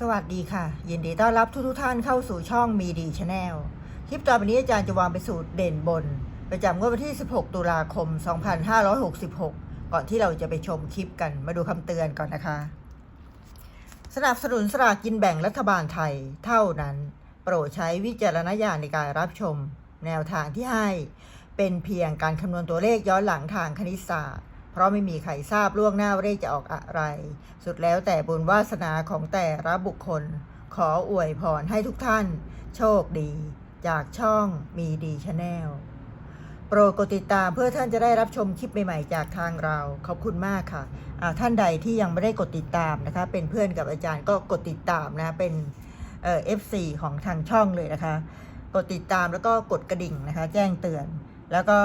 สวัสดีค่ะ ยินดีต้อนรับทุกทุกท่านเข้าสู่ช่องมีดีชาแนลคลิปต่อไปนี้อาจารย์จะวางเป็นสูตรเด่นบน ประจำงวดวันที่ 16 ตุลาคม 2566 ก่อนที่เราจะไปชมคลิปกันมาดูคำเตือนก่อนนะคะ สนับสนุนสลากกินแบ่งรัฐบาลไทยเท่านั้น โปรดใช้วิจารณญาณในการรับชม แนวทางที่ให้ เป็นเพียงการคำนวณตัวเลขย้อนหลังทางคณิตศาสตร์ เพราะไม่มีใครทราบล่วงหน้าว่าเลขจะออกอะไร สุดแล้วแต่บุญวาสนาของแต่ละบุคคล ขออวยพรให้ทุกท่าน โชคดี จากช่องมีดีชาแนลโปรดกดติดตามเพื่อท่านจะได้รับชมคลิปใหม่ๆ จากทางเรา ขอบคุณมากค่ะท่านใดที่ยังไม่ได้กดติดตามนะคะ เป็นเพื่อนกับอาจารย์ก็กดติดตามนะเป็นเอฟซีของทางช่องเลยนะคะ กดติดตามแล้วก็กดกระดิ่งนะคะ แจ้งเตือนแล้วก็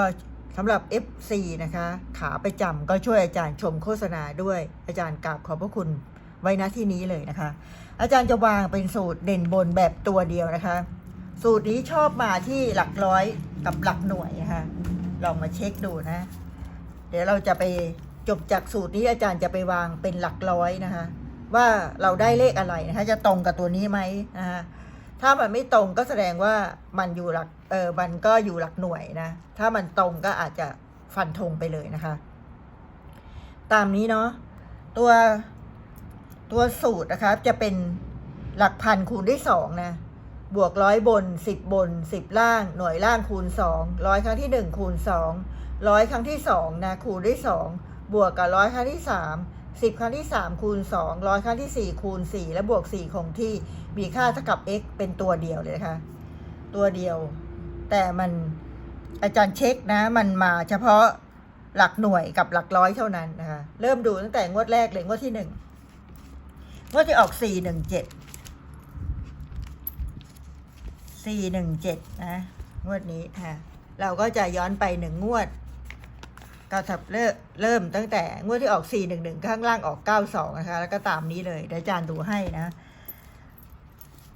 สำหรับ FC นะคะ ขาประจำก็ช่วยอาจารย์ชมโฆษณาด้วย อาจารย์กราบขอบพระคุณไว้ณที่นี้เลยนะคะ อาจารย์จะวางเป็นสูตรเด่นบนแบบตัวเดียวนะคะ สูตรนี้ชอบมาที่หลักร้อยกับหลักหน่วยนะคะลองมาเช็คดูนะ เดี๋ยวเราจะไปจบจากสูตรนี้อาจารย์จะไปวางเป็นหลักร้อยนะคะ ว่าเราได้เลขอะไรนะคะ จะตรงกับตัวนี้ไหมนะคะ ถ้ามันไม่ตรงก็แสดงว่ามันอยู่หลักเออมันก็อยู่หลักหน่วยนะ ถ้ามันตรงก็อาจจะฟันธงไปเลยนะคะ ตามนี้เนาะตัวตัวสูตรนะคะจะเป็นหลักพันคูณด้วยสองนะบวกร้อยบนสิบบนสิบล่าง หน่วยล่างคูณสองร้อยครั้งที่หนึ่งคูณสองร้อยครั้งที่สองนะคูณด้วยสองบวกกับร้อยครั้งที่สาม สิบครั้งที่สามคูณสองร้อยครั้งที่สี่คูณสี่และบวกสี่คงที่มีค่าเท่ากับ x เป็นตัวเดียวเลยนะคะ ตัวเดียว แต่มันอาจารย์เช็คนะ มันมาเฉพาะหลักหน่วยกับหลักร้อยเท่านั้นนะคะ เริ่มดูตั้งแต่งวดแรกเลยงวดที่หนึ่งงวดที่ออกสี่หนึ่งเจ็ดสี่หนึ่งเจ็ดนะ งวดนี้ค่ะ เราก็จะย้อนไปหนึ่งงวด ก็ทับเริ่มเริ่มตั้งแต่งวดที่ออกสี่หนึ่งหนึ่งข้างล่างออกเก้าสองนะคะ แล้วก็ตามนี้เลยเดี๋ยวอาจารย์ดูให้นะ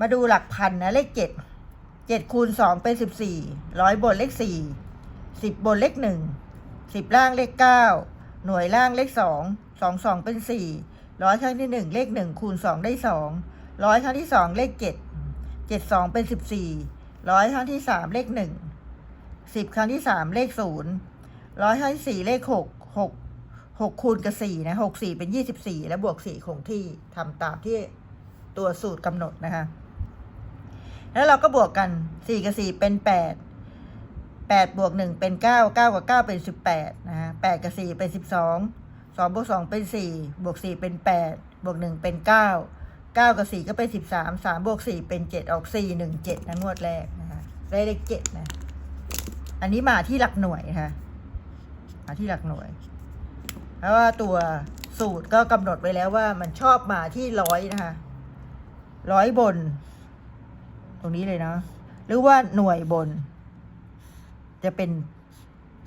มาดูหลักพันนะ เลขเจ็ดเจ็ดคูณสองเป็นสิบสี่ร้อยบนเลขสี่สิบนเลขหนึ่งสิบล่างเลขเก้าหน่วยล่างเลขสองสองสองเป็นสี่ร้อยครั้งที่หนึ่งเลขหนึ่งคูณสองได้สองร้อยครั้งที่สองเลขเจ็ดเป็นสิบสี่ร้อยครั้งที่สามเลขหนึ่งสิบครั้งที่สามเลขศูนย์ ร้อยครั้งที่สี่เลขหกหกหกคูณกับสี่นะหกสี่เป็นยี่สิบสี่แล้วบวกสี่คงที่ทำตามที่ตัวสูตรกำหนดนะคะ แล้วเราก็บวกกันสี่กับสี่เป็นแปดแปดบวกหนึ่งเป็นเก้าเก้ากับเก้าเป็นสิบแปดนะฮะแปดกับสี่เป็นสิบสองสองบวกสองเป็นสี่บวกสี่เป็นแปดบวกหนึ่งเป็นเก้าเก้ากับสี่ก็เป็นสิบสามสามบวกสี่เป็นเจ็ดออกสี่หนึ่งเจ็ดนะงวดแรกนะคะได้เลขเจ็ดนะ อันนี้มาที่หลักหน่วยนะคะ ที่หลักหน่วย เพราะว่าตัวสูตรก็กำหนดไว้แล้วว่ามันชอบมาที่ร้อยนะคะร้อยบน ตรงนี้เลยเนาะหรือว่าหน่วยบน จะเป็น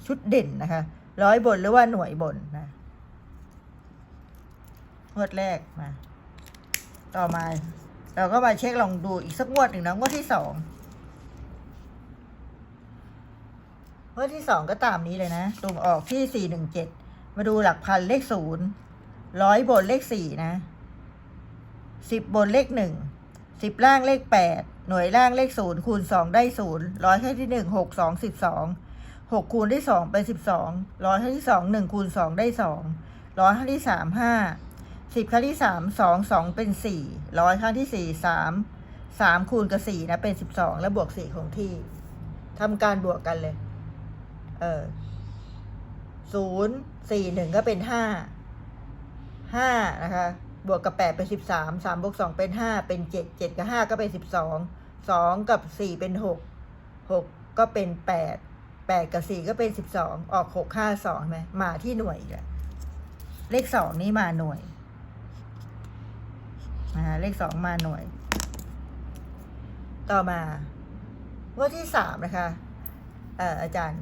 ชุดเด่นนะคะร้อยบนหรือว่าหน่วยบนนะงวดแรกมา ต่อมา เราก็มาเช็คลองดูอีกสักงวดหนึ่งนะงวดที่สอง งวดที่สองก็ตามนี้เลยนะตรงออกที่สี่หนึ่งเจ็ดมาดูหลักพันเลขศูนย์ร้อยบนเลขสี่นะสิบบนเลขหนึ่งสิบล่างเลขแปดหน่วยล่างเลขศูนย์คูณสองได้ศูนย์ร้อยครั้ที่หนึ่งหกสองสิบสองหกคูณได้สองเป็นสิบสองร้อยครั้ที่สองหนึ่งคูณสองได้สองร้อยครั้งที่สามห้าสิบครั้งที่สามสองสองเป็นสี่ร้อยครั้งที่สี่สามสามคูณกับสี่นะเป็นสิบสองแล้วบวกสี่คงที่ทำการบวกกันเลย เออศูนย์สี่หนึ่งก็เป็นห้าห้านะคะ บวกกับแปดเป็นสิบสามสามบวกสองเป็นห้าเป็นเจ็ดเจ็ดกับห้าก็เป็นสิบสองสองกับสี่เป็นหกหกก็เป็นแปดแปดกับสี่ก็เป็นสิบสองออกหกห้าสองไหมมาที่หน่วยอีกอะเลขสองนี่มาหน่วยนะคะเลขสองมาหน่วย ต่อมางวดที่สามนะคะ เอ่ออาจารย์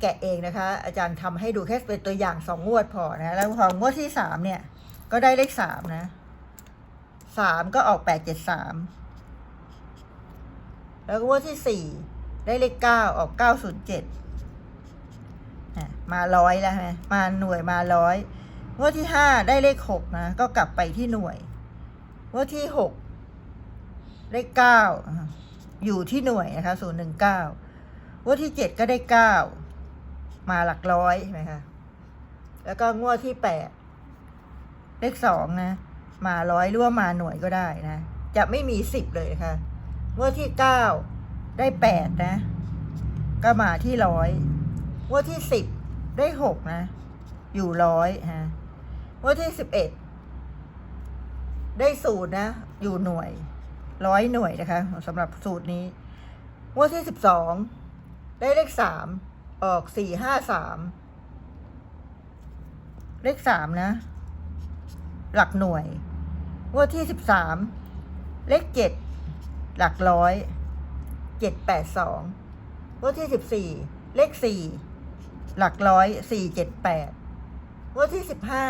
แกะเองนะคะ อาจารย์ทำให้ดูแค่เป็นตัวอย่างสองงวดพอนะแล้วพองวดที่สามเนี่ย ก็ได้เลขสามนะสามก็ออกแปดเจ็ดสามแล้วงวดที่สี่ได้เลขเก้าออกเก้าศูนย์เจ็ดมาร้อยแล้วฮะมาหน่วยมาร้อยงวดที่ห้าได้เลขหกนะ ก็กลับไปที่หน่วยงวดที่หกได้เก้าอยู่ที่หน่วยนะคะศูนย์หนึ่งเก้างวดที่เจ็ดก็ได้เก้า มาหลักร้อยใช่ไหมคะแล้วก็งวดที่แปดเลขสองนะ มาร้อยหรือว่ามาหน่วยก็ได้นะ จะไม่มีสิบเลยนะคะงวดที่เก้าได้แปดนะ ก็มาที่ร้อยงวดที่สิบได้หกนะ อยู่ร้อยฮะงวดที่สิบเอ็ดได้ศูนย์นะ อยู่หน่วยร้อยหน่วยนะคะสำหรับสูตรนี้งวดที่สิบสองได้เลขสาม ออกสี่ห้าสามเลขสามนะ หลักหน่วยงวดที่สิบสามเลขเจ็ดหลักร้อยเจ็ดแปดสองงวดที่สิบสี่เลขสี่หลักร้อยสี่เจ็ดแปดงวดที่สิบห้า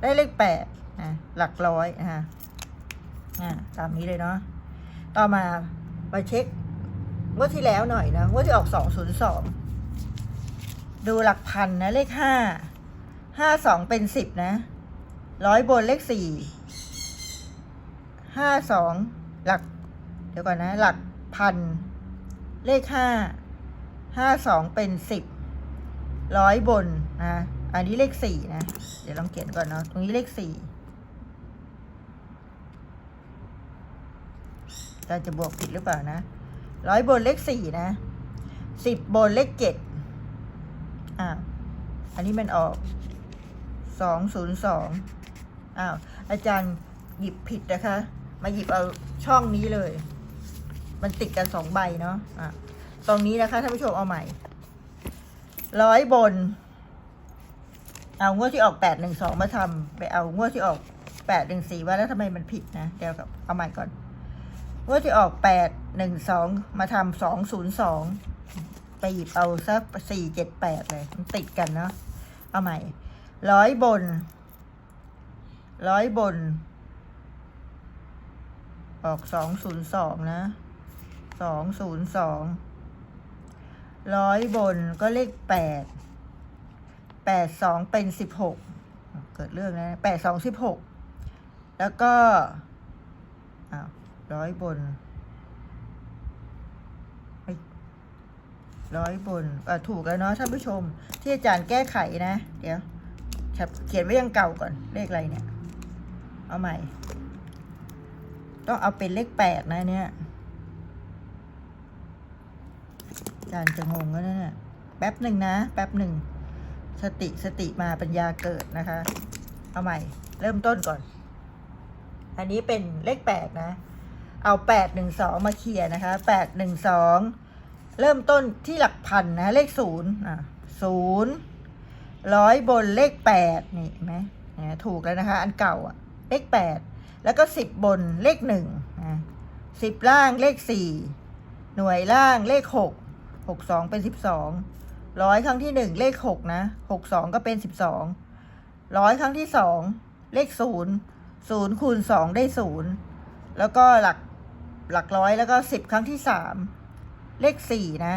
ได้เลขแปดนะหลักร้อยนะคะตามนี้เลยเนาะต่อมามาเช็คงวดที่แล้วหน่อยนะงวดที่ออกสองศูนย์สอง ดูหลักพันนะเลขห้าห้าสองเป็นสิบนะร้อยบนเลขสี่ห้าสองหลัก เดี๋ยวก่อนนะ หลักพัน เลขห้าห้าสองเป็นสิบร้อยบนนะอันนี้เลขสี่นะ เดี๋ยวลองเขียนก่อนเนาะตรงนี้เลขสี่เราจะบวกผิดหรือเปล่านะร้อยบนเลขสี่นะสิบบนเลขเจ็ด อ่าอันนี้มันออกสองศูนย์สองอ้าวอาจารย์หยิบผิดนะคะ มาหยิบเอาช่องนี้เลย มันติดกันสองใบเนาะอะตรงนี้นะคะท่านผู้ชมเอาใหม่ ร้อยบน เอางวดที่ออกแปดหนึ่งสองมาทำไปเอางวดที่ออกแปดหนึ่งสี่ว่าแล้วทำไมมันผิดนะเดี๋ยวกับเอาใหม่ก่อนงวดที่ออกแปดหนึ่งสองมาทำสองศูนย์สอง ไปหยิบเอาสักสี่เจ็ดแปดเลยมันติดกันเนาะเอาใหม่ร้อยบน ร้อยบน ออกสองศูนย์สองนะสองศูนย์สองร้อยบนก็เลขแปดแปดสองเป็นสิบหกเกิดเรื่องนะแปดสองสิบหกแล้วก็อ้าวร้อยบนเอ้ย ร้อยบนถูกแล้วเนาะท่านผู้ชม ที่อาจารย์แก้ไขนะ เดี๋ยวเขียนไว้ยังเก่าก่อนเลขอะไรเนี่ย เอาใหม่ ต้องเอาเป็นเลขแปดนะเนี่ยอาจารย์จะงงแล้วเนี่ยแป๊บหนึ่งนะ แป๊บหนึ่งสติสติมาปัญญาเกิดนะคะ เอาใหม่ เริ่มต้นก่อน อันนี้เป็นเลขแปดนะ เอาแปดหนึ่งสองมาเคลียร์นะคะแปดหนึ่งสอง เริ่มต้นที่หลักพันนะเลขศูนย์อะศูนย์ร้อยบนเลขแปดนี่ไหมถูกแล้วนะคะ อันเก่าอะ เลขแปดแล้วก็สิบบนเลขหนึ่งนะสิบล่างเลขสี่หน่วยล่างเลขหกหกสองเป็นสิบสองร้อยครั้งที่หนึ่งเลขหกนะหกสองก็เป็นสิบสองร้อยครั้งที่สองเลขศูนย์ศูนย์คูณสองได้ศูนย์แล้วก็หลักหลักร้อยแล้วก็สิบครั้งที่สาม เลขสี่นะ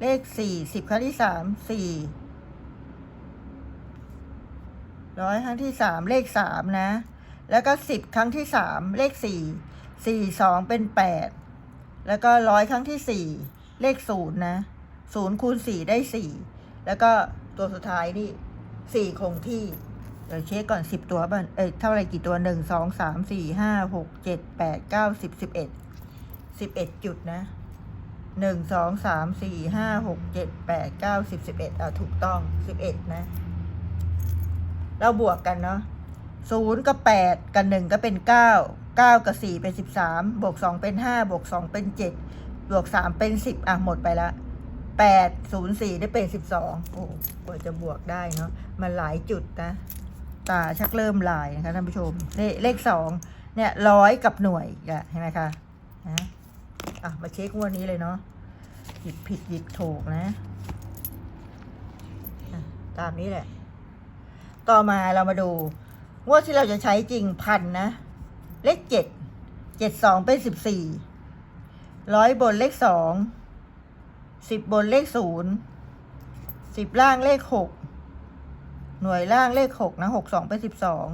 เลขสี่สิบครั้งที่สามสี่ร้อยครั้งที่สามเลขสามนะ แล้วก็สิบครั้งที่สามเลขสี่สี่สองเป็นแปดแล้วก็ร้อยครั้งที่สี่เลขศูนย์นะศูนย์คูณสี่ได้สี่แล้วก็ตัวสุดท้ายนี่สี่คงที่เดี๋ยวเช็คก่อนสิบตัวบ้างเอ้ยเท่าไรกี่ตัวหนึ่งสองสามสี่ห้าหกเจ็ดแปดเก้าสิบสิบเอ็ดสิบเอ็ดจุดนะ หนึ่งสองสามสี่ห้าหกเจ็ดแปดเก้าสิบสิบเอ็ดอะถูกต้องสิบเอ็ดนะ เราบวกกันเนาะศูนย์กับแปดกับหนึ่งก็เป็นเก้าเก้ากับสี่เป็นสิบสามบวกสองเป็นห้าบวกสองเป็นเจ็ดบวกสามเป็นสิบอะหมดไปละแปดศูนย์สี่ได้เป็นสิบสองโอ้กว่าจะบวกได้เนาะมันหลายจุดนะตาชักเริ่มลายนะคะท่านผู้ชม เลขเลขสองเนี่ยร้อยกับหน่วยอะเห็นไหมคะนะ อะ มาเช็คงวดนี้เลยเนาะหยิบผิดหยิบถูกนะะตามนี้แหละ ต่อมาเรามาดูงวดที่เราจะใช้จริงพันนะ เลขเจ็ดเจ็ดสองเป็นสิบสี่ร้อยบนเลขสองสิบบนเลขศูนย์สิบล่างเลขหกหน่วยล่างเลขหกนะหกสองเป็นสิบสอง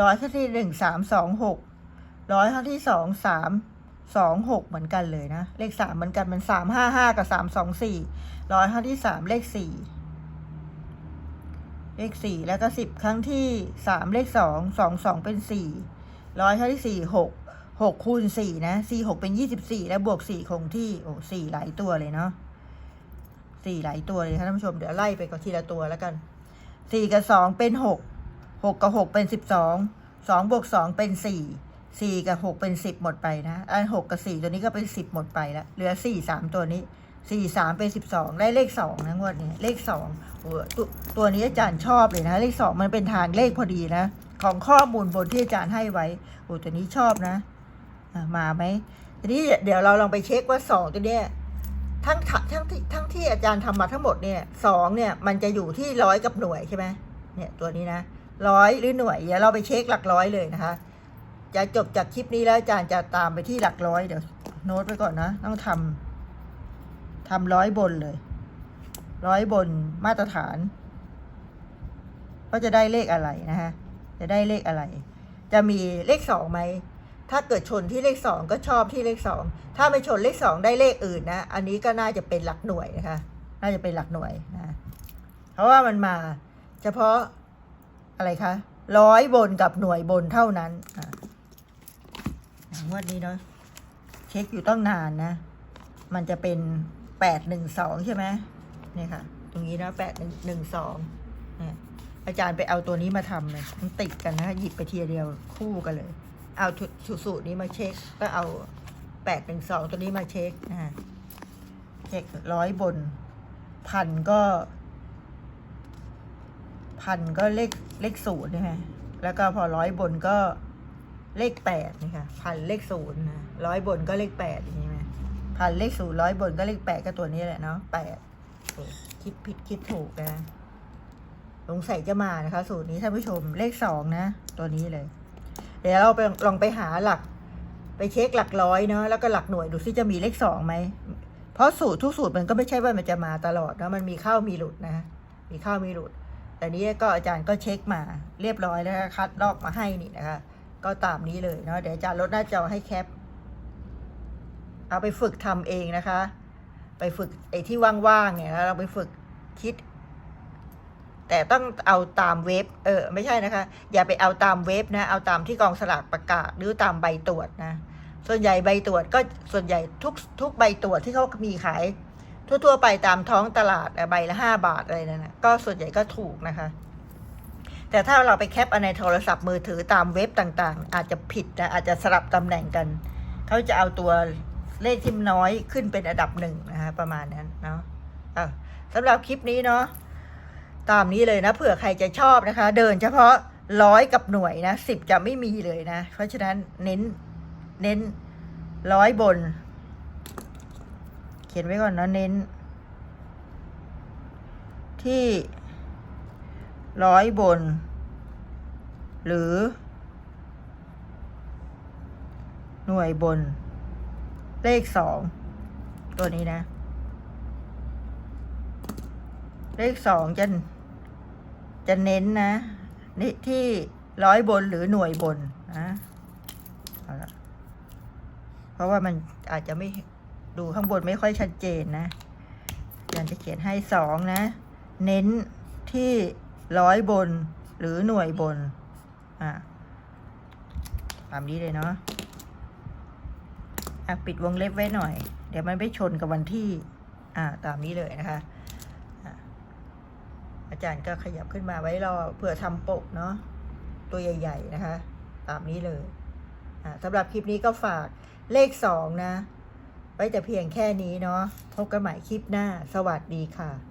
ร้อยครั้งที่หนึ่งสามสองหกร้อยครั้งที่สองสาม สองหกเหมือนกันเลยนะ เลขสามเหมือนกันมันสามห้าห้ากับสามสองสี่ร้อยครั้งที่สามเลขสี่เลขสี่แล้วก็สิบครั้งที่สามเลขสองสองสองเป็นสี่ร้อยครั้งที่สี่หกหกคูณสี่นะสี่หกเป็นยี่สิบสี่แล้วบวกสี่คงที่โอ้สี่หลายตัวเลยเนาะสี่หลายตัวเลยค่ะท่านผู้ชมเดี๋ยวไล่ไปก่อนทีละตัวแล้วกันสี่กับสองเป็นหกหกกับหกเป็นสิบสองสองบวกสองเป็นสี่ สี่กับหกเป็นสิบหมดไปนะอันหกกับสี่ตัวนี้ก็เป็นสิบหมดไปแล้วเหลือสี่สามตัวนี้สี่สามเป็นสิบสองได้เลขสองนะงวดนี้เลขสองโอ้ตัวตัวนี้อาจารย์ชอบเลยนะ เลขสองมันเป็นทางเลขพอดีนะ ของข้อมูลบนที่อาจารย์ให้ไว้โอ้ตัวนี้ชอบนะมาไหมทีนี้เดี๋ยวเราลองไปเช็คว่าสองตัวเนี้ยทั้งทั้งทั้งที่ทั้งที่อาจารย์ทำมาทั้งหมดเนี่ยสองเนี่ยมันจะอยู่ที่ร้อยกับหน่วยใช่ไหมเนี่ยตัวนี้นะร้อยหรือหน่วยเดี๋ยวเราไปเช็คหลักร้อยเลยนะคะ จะจบจากคลิปนี้แล้วอาจารย์จะตามไปที่หลักร้อยเดี๋ยวโน้ตไว้ก่อนนะ ต้องทำทำร้อยบนเลย ร้อยบนมาตรฐานว่าจะได้เลขอะไรนะคะจะได้เลขอะไร จะมีเลขสองไหมถ้าเกิดชนที่เลขสองก็ชอบที่เลขสองถ้าไม่ชนเลขสองได้เลขอื่นนะ อันนี้ก็น่าจะเป็นหลักหน่วยนะคะ น่าจะเป็นหลักหน่วยนะ เพราะว่ามันมา เฉพาะอะไรคะร้อยบนกับหน่วยบนเท่านั้นอะ งวดนี้เนาะเช็คอยู่ต้องนานนะ มันจะเป็นแปดหนึ่งสองใช่ไหมเนี่ยค่ะ ตรงนี้นะแปดหนึ่งหนึ่งสองเนี่ยอาจารย์ไปเอาตัวนี้มาทำเลยมันติดกันนะหยิบไปทีเดียวคู่กันเลย เอาสูตรนี้มาเช็ค ก็เอาแปดหนึ่งสองตัวนี้มาเช็คนะฮะเช็คร้อยบน พันก็ พันก็เลขเลขศูนย์ใช่ไหมแล้วก็พอร้อยบนก็ เลขแปดนี่ค่ะพันเลขศูนย์นะร้อยบนก็เลขแปดอย่างนี้ไหมพันเลขศูนย์ร้อยบนก็เลขแปดก็ตัวนี้แหละเนาะแปดคิดผิดคิดถูกนะสงสัยจะมานะคะ สูตรนี้ท่านผู้ชมเลขสองนะ ตัวนี้เลย เดี๋ยวเราไปลองไปหาหลัก ไปเช็คหลักร้อยเนาะแล้วก็หลักหน่วยดูซิจะมีเลขสองไหมเพราะสูตรทุกสูตรมันก็ไม่ใช่ว่ามันจะมาตลอดนะมันมีเข้ามีหลุดนะมีเข้ามีหลุด แต่นี้ก็อาจารย์ก็เช็คมาเรียบร้อยแล้วคัดลอกมาให้นี่นะคะ ก็ตามนี้เลยเนาะเดี๋ยวอาจารย์ลดหน้าจอให้แคป เอาไปฝึกทำเองนะคะ ไปฝึกไอ้ที่ว่างๆเนี่ยแล้วเราไปฝึกคิด แต่ต้องเอาตามเว็บ เออ ไม่ใช่นะคะ อย่าไปเอาตามเว็บนะ เอาตามที่กองสลากประกาศหรือตามใบตรวจนะ ส่วนใหญ่ใบตรวจก็ส่วนใหญ่ทุกทุกใบตรวจที่เขามีขายทั่วๆไปตามท้องตลาดใบละห้าบาทอะไรนั่นนะก็ส่วนใหญ่ก็ถูกนะคะ แต่ถ้าเราไปแคปในโทรศัพท์มือถือตามเว็บต่างๆ อาจจะผิดนะอาจจะสลับตำแหน่งกัน เขาจะเอาตัวเลขที่น้อยขึ้นเป็นอันดับหนึ่งนะคะประมาณนั้นเนาะะสำหรับคลิปนี้เนาะตามนี้เลยนะเผื่อใครจะชอบนะคะ เดินเฉพาะร้อยกับหน่วยนะสิบจะไม่มีเลยนะ เพราะฉะนั้นเน้นเน้นร้อยบน เขียนไว้ก่อนนะเน้น ที่ ร้อยบน หรือ หน่วยบน เลขสองตัวนี้นะ เลขสองจะจะเน้นนะนี่ที่ร้อยบนหรือหน่วยบนนะเอาละเพราะว่ามันอาจจะไม่ดูข้างบนไม่ค่อยชัดเจนนะอาจารย์จะเขียนให้สองนะ เน้นที่ ร้อยบน หรือหน่วยบน อะตามนี้เลยเนาะอะปิดวงเล็บไว้หน่อย เดี๋ยวมันไปชนกับวันที่ อ่า ตามนี้เลยนะคะอาจารย์ก็ขยับขึ้นมาไว้รอเผื่อทำปกเนาะตัวใหญ่ ๆ นะคะ ตามนี้เลยอ่าสำหรับคลิปนี้ก็ฝากเลขสองนะ ไว้แต่เพียงแค่นี้เนาะพบกันใหม่คลิปหน้า สวัสดีค่ะ